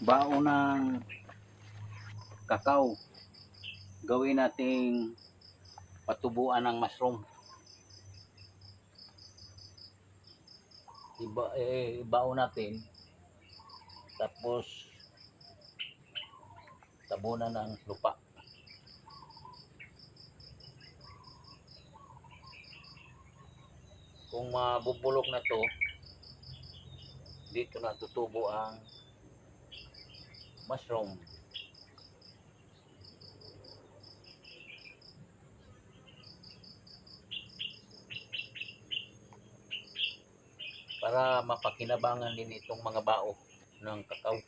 bao ng kakao. Gawin nating patubuan ng mushroom. Iba, eh, bao natin. Tapos, tabunan ng lupa. Kung mabubulok na to, dito na tutubo ang mushroom. Para mapakinabangan din itong mga bao ng kakao.